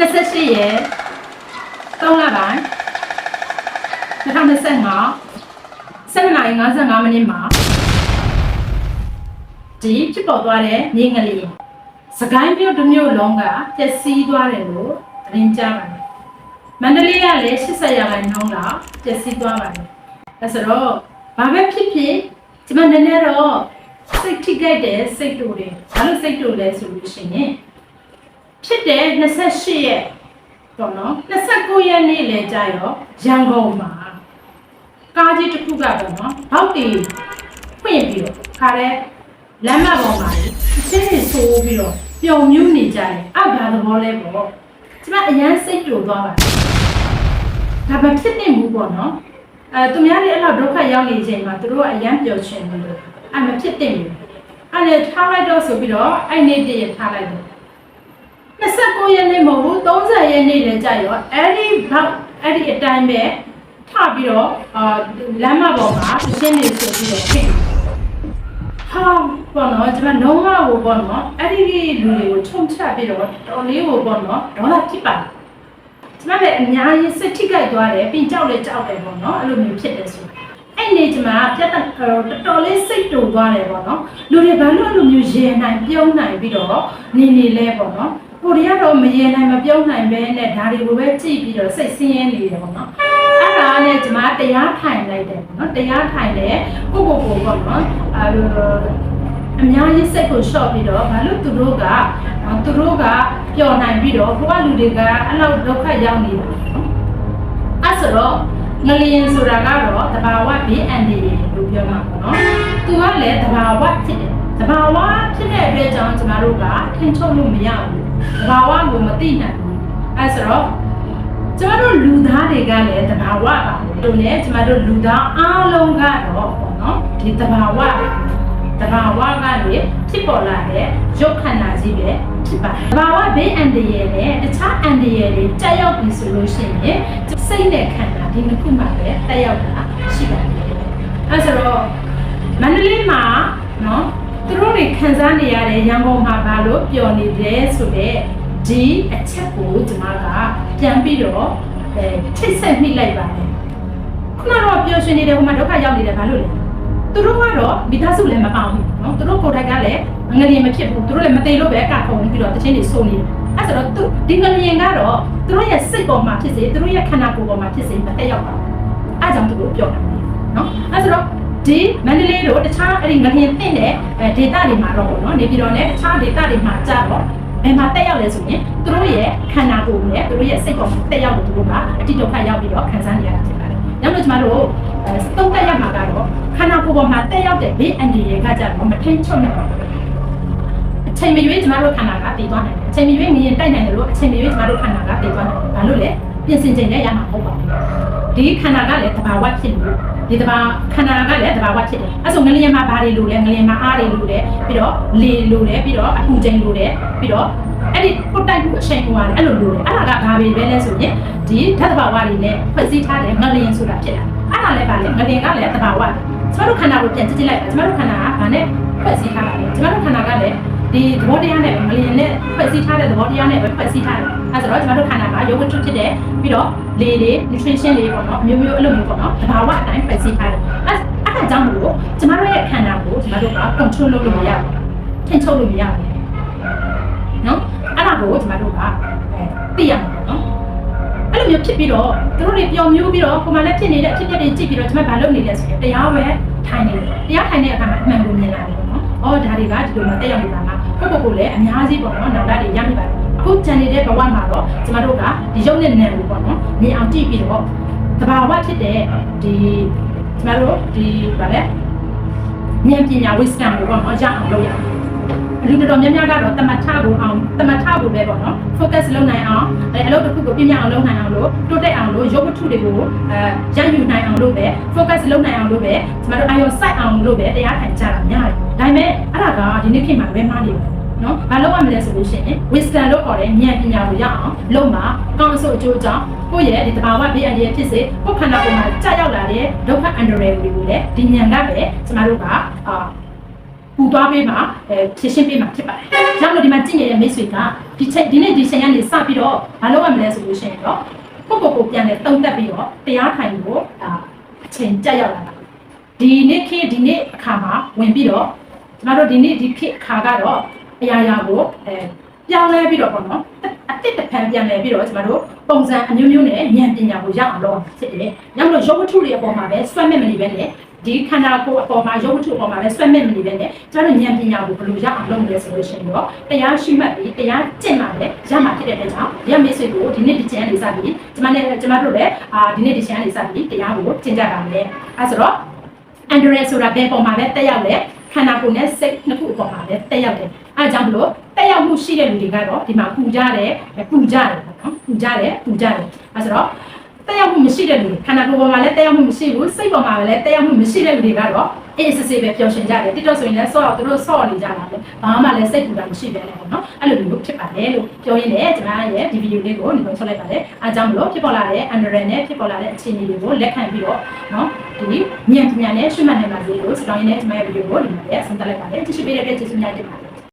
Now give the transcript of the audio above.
28ရက်3လပိုင်း2025 7:55မိနစ်မှာဒီဖြစ်ပေါ်သွားတဲ့မြေငလျင်စကိုင်းမြို့တစ်မြို့လုံးကပျက်စီးသွားတယ်လို့သတင်းကြားပါတယ်မန္တလေးကလည်း80ရာခိုင်နှုန်းလောက်ပျက်စီးသွားပါတယ်ဒါဆိုတော့ဘာပဲဖြစ်ဖြစ်ဒီမှာနည်းနည်းတော့စိတ်ထိခိုက်တယ်စိတ်တူတယ်ဘာလို့စိတ်တူလဲဆိုလို့ရှိရင် ဖြစ်တဲ့28ရက်ပေါ့နော်29ရက်နေ့လဲကြာရောရန်ကုန်မှာကားကြီးတစ်ခုကပေါ့နော်ဘောက်တီဖွင့်ပြီးတော့ခါတဲ့လမ်းမပေါ်မှာအချင်းချင်းဆိုးပြီးတော့ပျော်မြူးနေကြတယ်အောက်ဘာသဘောလဲပေါ့ကျမအရန်စိတ်တူသွားပါတယ်ဒါပဲဖြစ်နေမှုပေါ့နော်အဲသူများတွေအဲ့လောက်ဒုက္ခရောက်နေချိန်မှာသူတို့ကအရန်ပျော်ချင်တယ်လို့အဲ့မဖြစ်တင်ဘူးအဲ့လေထားလိုက်တော့ဆိုပြီးတော့အဲ့နေ့တည်းရထားလိုက်တယ် 29ရက်နေ့မဟုတ်ဘူး30ရက်နေ့လည်းကြာရောအဲ့ဒီဘောက်အဲ့ဒီအတိုင်းပဲထပြီးတော့အာလမ်းမပေါ်မှာရှင်းနေဆိုပြီးတော့ဖြစ်ဟာဘောနော်ကျွန်မလုံးဝဟိုဘောနော်အဲ့ဒီလူတွေကိုချုံချပြီးတော့တော်လေးဟိုဘောနော်ဒေါ်လာဖြစ်ပါတယ်ကျမလည်းအများကြီးစိတ်ထိခိုက်သွားတယ်ပြင်ကြောက်လည်းကြောက်တယ်ပေါ့နော်အဲ့လိုမျိုးဖြစ်တယ်ဆိုအဲ့နေကျမပြတ်တက်တော်တော်လေးစိတ်တူသွားတယ်ပေါ့နော်လူတွေဘာလို့အဲ့လိုမျိုးရေနိုင်ပြုံးနိုင်ပြီးတော့နေနေလဲပေါ့နော် ကိုရီးယားတော့မရေနိုင်မပြုံးနိုင်ပဲနဲ့ဒါတွေကိုပဲကြည့်ပြီးတော့စိတ်ဆင်းရဲနေတယ်ပေါ့နော်အဲ့ဒါနဲ့ကျမတရားထိုင်လိုက်တယ်ပေါ့နော်တရားထိုင်တယ်ကိုကိုကိုပေါ့နော်အဲအများကြီးစိတ်ကိုရှော့ပြီးတော့ဘာလို့သူတို့ကသူတို့ကပျော်နိုင်ပြီးတော့ဘဝလူတွေကအဲ့လောက်ဒုက္ခရောက်နေတာပေါ့နော်အဲ့ဆိုတော့ငလျင်ဆိုတာကတော့တဘာဝဘေးအန္တရာယ်လို့ပြောမှာပေါ့နော်သူကလည်းတဘာဝဖြစ်တယ်တဘာဝဖြစ်တဲ့အတွက်ကြောင့်ကျမတို့ကထင်ချုပ်လို့မရဘူးတ ဘာဝကိုမသိနိုင်ဘူးအဲ့ဆိုတော့ကျမတို့လူသားတွေကလည်းတဘာဝပါလို့ねကျမတို့လူသားအားလုံးကတော့ပေါ့နော်ဒီတဘာဝတဘာဝကနေဖြစ်ပေါ်လာတဲ့ရုပ်ခန္ဓာကြီးပဲဖြစ်ပါတယ်တဘာဝဘေးအန္တရာယ်နဲ့တခြားအန္တရာယ်တွေတက်ရောက်ပြီဆိုလို့ရှိရင်စိတ်နဲ့ခန္ဓာဒီနှစ်ခုမှပဲတက်ရောက်တာရှိပါတယ်အဲဆိုတော့မန္တလေးမှာနော် သူတို့တွေခံစားနေရတဲ့ရန်ကုန်မှာဘာလို့ပျော်နေတယ်ဆိုတော့ဒီအချက်ကိုကျွန်မကပြန်ပြီးတော့အဲထိတ်ဆက်မိလိုက်ပါတယ်ခုနကတော့ပျော်ရွှင်နေတယ်ဟိုမှာဒုက္ခရောက်နေတယ်ဘာလို့လဲသူတို့ကတော့မိသားစုလည်းမပေါအောင်ဘူးနော်သူတို့ကိုယ်တိုင်ကလည်းငလျင်မဖြစ်ဘူးသူတို့လည်းမသိလို့ပဲကခုံပြီးတော့တချင်းတွေစုံနေတယ်အဲဆိုတော့သူဒီငလျင်ကတော့သူတို့ရဲ့စိတ်ပေါ်မှာဖြစ်စေသူတို့ရဲ့ခန္ဓာကိုယ်ပေါ်မှာဖြစ်စေမတက်ရောက်ပါဘူးအဲကြောင့်သူတို့ပြောတာနော်အဲဆိုတော့ ဒီမန္တလေးတို့တခြားအဲ့ဒီငလျင်တင့်တဲ့ဒေတာတွေမှာတော့ပေါ့နော်နေပြည်တော်နဲ့တခြားဒေတာတွေမှာကြာတော့ဘယ်မှာတက်ရောက်လဲဆိုရင်သူတို့ရဲ့ခန္ဓာကိုယ်နဲ့သူတို့ရဲ့စိတ်ပေါ်မှာတက်ရောက်လို့သူတို့ကအတိဒုက္ခရောက်ပြီးတော့ခံစားနေရတာဖြစ်ပါတယ်။နောက်လို့ကျမတို့အဲသုံးတက်ရောက်မှာကတော့ခန္ဓာကိုယ်ပေါ်မှာတက်ရောက်တဲ့ဘေးအန္တရာယ်ကကြတော့မထိန်ချုပ်နိုင်ပါဘူး။အချိန်မရွေးကျမတို့ခန္ဓာကတည်သွားနိုင်တယ်။အချိန်မရွေးငရင်တိုက်နိုင်တယ်လို့အချိန်မရွေးကျမတို့ခန္ဓာကတည်သွားနိုင်တယ်။ဘာလို့လဲ။ ပြင်ဆင်ချိန်နဲ့ရမှာမဟုတ်ပါဘူး။ဒီခန္ဓာကလည်းတဘာဝဖြစ်လို့ဒီတဘာခန္ဓာကလည်းတဘာဝဖြစ်တယ်အဲ့ဆိုငလျင်မှာဘာတွေလိုလဲငလျင်မှာအားတွေလိုတယ်ပြီးတော့လေလိုတယ်ပြီးတော့အပူချိန်လိုတယ်ပြီးတော့အဲ့ဒီပုတ်တိုက်မှုအချိန်ကွာတယ်အဲ့လိုလိုတယ်အဲ့ဒါကဘာပဲပဲလဲဆိုရင်ဒီဓာတ်တဘာဝတွေနဲ့ဖွဲ့စည်းထားတဲ့ငလျင်ဆိုတာဖြစ်တာအဲ့ဒါလည်းဗာလေငလျင်ကလည်းတဘာဝကျမတို့ခန္ဓာကိုပြန်ကြည့်ကြည့်လိုက်ကျမတို့ခန္ဓာကဘာနဲ့ဖွဲ့စည်းထားတာလဲကျမတို့ခန္ဓာကလည်း ဒီသဘောတရားနဲ့ငလျင်နဲ့ဖွဲ့စည်းထားတဲ့သဘောတရားနဲ့ပဲဖွဲ့စည်းထားတယ်အဲ့ဆိုတော့ကျမတို့ခန္ဓာကရုပ်ဝတ္ထုဖြစ်တယ်ပြီးတော့လေတွေ nutrition တွေပေါ့နော်မျိုးမျိုးအဲ့လိုမျိုးပေါ့နော်တဘာဝအတိုင်းဖွဲ့စည်းထားတယ်အဲ့အဲ့ဒါကြောင့်မလို့ကျမတို့ရဲ့ခန္ဓာကိုကျမတို့က control လုပ်လို့မရဘူးထိန်းချုပ်လို့မရဘူးနော်အဲ့ဒါကိုကျမတို့ကအဲသိရမှာပေါ့နော်အဲ့လိုမျိုးဖြစ်ပြီးတော့သူတို့တွေပျော်မျိုးပြီးတော့ပုံမှန်လည်းဖြစ်နေတဲ့အဖြစ်အပျက်တွေကြည့်ပြီးတော့ကျမဘာလုပ်နေလဲဆိုရင်တရားပဲထိုင်နေတယ်တရားထိုင်တဲ့အခါမှာအမှန်ကိုမြင်လာတယ်ပေါ့နော်အော်ဒါတွေကဒီလိုမှတက်ရောက်နေတာက ကိုယ့်ကိုယ်ကိုလည်းအများကြီးပေါ့နော်နောက်လာတွေရမိပါတယ်အခုကြံနေတဲ့ဘဝမှာတော့ကျမတို့ကဒီရုပ်နဲ့နာမ်ကိုပေါ့နော်မြင်အောင်ကြည့်ပြီးတော့တဘာဝဖြစ်တဲ့ဒီကျမတို့ဒီဗာလဲဉာဏ်ပညာ wisdom ကိုပေါ့နော်ရအောင်လုပ်ရအောင်လူတော်တော်များများကတော့တမထကိုအောင်တမထကိုပဲပေါ့နော် focus လုပ်နိုင်အောင်အဲအလုပ်တစ်ခုကိုပြင်းပြအောင်လုပ်နိုင်အောင်လို့တိုးတက်အောင်လို့ရုပ်ဝတ္ထုတွေကိုအဲရယူနိုင်အောင်လို့ပဲ focus လုပ်နိုင်အောင်လို့ပဲကျမတို့အာရုံစိုက်အောင်လို့ပဲတရားထိုင်ကြတာများတယ် ဒါပေမဲ့အဲ့ဒါကဒီနေ့ခေတ်မှာပဲမှားနေတယ်နော်ဘာလုပ်ရမလဲဆိုလို့ရှိရင် wisdom လို့ခေါ်တဲ့ဉာဏ်ပညာကိုရအောင်လုပ်မှာကောင်းဆိုအကျိုးကြောင့်ကိုယ့်ရဲ့ဒီတဘာဝဘေးအန္တရာယ်ဖြစ်စေကိုယ်ခန္ဓာကိုယ်မှာကြာရောက်လာတဲ့ဒုက္ခအန္တရာယ်တွေကိုလည်းဒီဉာဏ်ကပဲကျမတို့ကအာဝပူသွားပေးမှာအဲဖြည့်ရှင်းပေးမှာဖြစ်ပါတယ်။နောက်လို့ဒီမှာကြည့်နေတဲ့မိတ်ဆွေကဒီချိန်ဒီနေ့ဒီချိန်ကနေစပြီးတော့မလုပ်ရမလဲဆိုလို့ရှိရင်တော့ကိုယ့်ကိုယ်ကိုပြန်လဲတုံ့တက်ပြီးတော့တရားထိုင်ဖို့ဒါအချိန်ကြက်ရောက်လာတာဒီနေ့ခေတ်ဒီနေ့အခါမှာဝင်ပြီးတော့ ကျမတို့ဒီနေ့ဒီခေတ်အခါကတော့အရာရာကိုအဲပြောင်းလဲပြီးတော့ပေါ့နော်အတစ်တစ်ဖန်ပြန်လဲပြီးတော့ကျမတို့ပုံစံအမျိုးမျိုးနဲ့ဉာဏ်ပညာကိုရအောင်လုပ်အောင်ဖြစ်တယ်။နောက်လို့ရုပ်ဝတ္ထုတွေအပေါ်မှာပဲဆွဲမဲ့မနေပဲနဲ့ဒီခန္ဓာကိုယ်အပေါ်မှာရုပ်ဝတ္ထုအပေါ်မှာပဲဆွဲမဲ့မနေပဲနဲ့ကျမတို့ဉာဏ်ပညာကိုဘယ်လိုရအောင်လုပ်မလဲဆိုလို့ရှိရင်တော့တရားရှိမှတ်ပြီးတရားကျင့်မှလည်းရမှာဖြစ်တဲ့အတွက်ကြောင့်ရမေ့ဆွေကိုဒီနေ့ဒီချမ်းလေးစပြီးကျမနဲ့ကျမတို့လည်းအာဒီနေ့ဒီချမ်းလေးစပြီးတရားကိုကျင့်ကြပါမယ်အဲဆိုတော့ အန်ဒရယ်ဆိုတာဘယ်ပေါ်မှာပဲတက်ရောက်လဲခန္ဓာကိုယ်နဲ့စိတ်နှစ်ခုအပေါ်မှာပဲတက်ရောက်တယ်အဲဒါကြောင့်မလို့တက်ရောက်မှုရှိတဲ့လူတွေကတော့ဒီမှာပူကြတယ်ပူကြတယ်ပေါ့နော်ပူကြတယ်ပူကြတယ်အဲဆိုတော့ တက်ရောက်မှုမရှိတဲ့လူတွေခန္ဓာကိုယ်ပေါ်မှာလည်းတက်ရောက်မှုမရှိဘူးစိတ်ပေါ်မှာလည်းတက်ရောက်မှုမရှိတဲ့လူတွေကတော့အေးစစ်စစ်ပဲပျော်ရွှင်ကြတယ်တိတော့ဆိုရင်လည်းဆော့တော့သူတို့ဆော့နေကြတာလေဘာမှလည်းစိတ်ပူတာမရှိပဲလေပေါ့နော်အဲ့လိုမျိုးဖြစ်ပါတယ်လို့ပြောရင်းနဲ့ကျွန်မရဲ့ဒီဗီဒီယိုလေးကိုဒီလိုဆက်လိုက်ပါတယ်အဲကြောင့်မလို့ဖြစ်ပေါ်လာတဲ့အန်ဒရယ်နဲ့ဖြစ်ပေါ်လာတဲ့အခြေအနေတွေကိုလက်ခံပြီးတော့နော်ဒီမြန်မြန်နဲ့ရှုမှတ်နိုင်ပါစေလို့စတောင်းရင်းနဲ့ကျွန်မရဲ့ဗီဒီယိုကိုဒီမှာလည်းဆက်သလိုက်ပါတယ်ကြည့်ရှုပေးတဲ့အတွက်ကျေးဇူးများတင်ပါတယ်